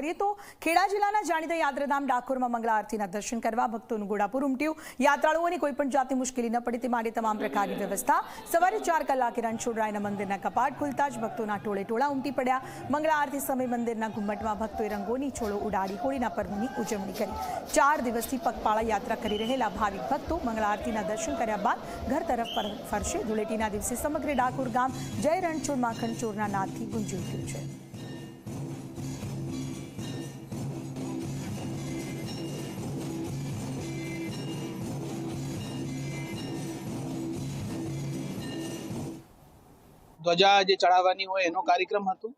કરીએ તો ખેડા જિલ્લાના જાણીતા યાત્રાધામ ડાકોરમાં મંગળા આરતીના દર્શન કરવા ભક્તોનું ગોળાપુર ઉમટ્યું. યાત્રાળુઓને કોઈ પણ જાતની મુશ્કેલી ન પડે તે માટે તમામ પ્રકારની વ્યવસ્થા. સવારે ચાર કલાકે રણછોડરાયના મંદિરના કપાટ ખુલતા જ ભક્તોના ટોળે ટોળા ઉમટી પડ્યા. મંગળા આરતી સમય મંદિરના ઘુમ્મટમાં ભક્તોએ રંગોની છોડો ઉડાડી હોળીના પર્વની ઉજવણી કરી. ચાર દિવસથી પગપાળા યાત્રા કરી રહેલા ભાવિક ભક્તો મંગળા આરતીના દર્શન કર્યા બાદ ઘર તરફ ફરશે. ધૂળેટીના દિવસે સમગ્ર ડાકોર ગામ જય રણછોડ માખણ ચોરના નાદથી ગુંજી ઉઠ્યું છે. ધ્વજા જે ચડાવવાની હોય એનો કાર્યક્રમ હતો.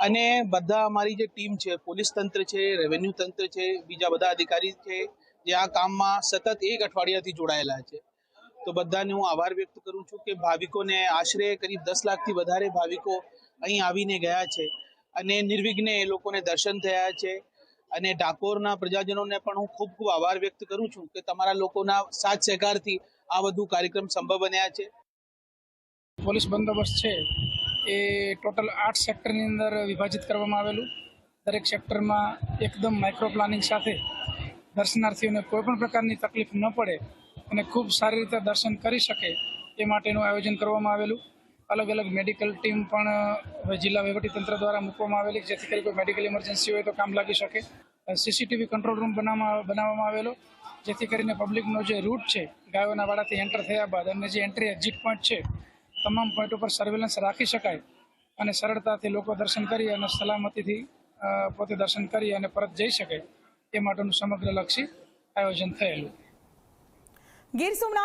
અને બધા અમારી જે ટીમ છે, પોલીસ તંત્ર છે રેવન્યુ તંત્ર છે, બીજા બધા અધિકારી છે, જે આ કામમાં સતત એક અઠવાડિયાથી જોડાયેલા છે. તો બધાને હું આભાર વ્યક્ત કરું છું કે ભાવિકોને આશરે કરીબ દસ લાખથી વધારે ભાવિકો અહીં આવીને ગયા છે. અને નિર્વિઘ્ને એ લોકોને દર્શન થયા છે. અને ડાકોરના પ્રજાજનોને પણ હું ખૂબ ખૂબ આભાર વ્યક્ત કરું છું કે તમારા લોકોના સાથ સહકારથી આ બધું કાર્યક્રમ સંભવ બન્યા છે. પોલીસ બંદોબસ્ત છે એ ટોટલ આઠ સેક્ટરની અંદર વિભાજિત કરવામાં આવેલું. દરેક સેક્ટરમાં એકદમ માઇક્રો પ્લાનિંગ સાથે દર્શનાર્થીઓને કોઈ પણ પ્રકારની તકલીફ ન પડે અને ખૂબ સારી રીતે દર્શન કરી શકે એ માટેનું આયોજન કરવામાં આવેલું. અલગ અલગ મેડિકલ ટીમ પણ જિલ્લા વહીવટીતંત્ર દ્વારા મૂકવામાં આવેલી જેથી કરી કોઈ મેડિકલ ઇમરજન્સી હોય તો કામ લાગી શકે. સીસીટીવી કંટ્રોલ રૂમ બનાવવામાં આવેલો, જેથી કરીને પબ્લિકનો જે રૂટ છે, ગાયોના વાડાથી એન્ટર થયા બાદ અને જે એન્ટ્રી એક્ઝિટ પોઈન્ટ છે તમામ પોઈન્ટ ઉપર સર્વેલન્સ રાખી શકાય અને સરળતાથી લોકો દર્શન કરી અને સલામતીથી પોતે દર્શન કરી અને પરત જઈ શકે એ માટેનું સમગ્ર લક્ષી આયોજન થયેલું. ગીર સોમનાથ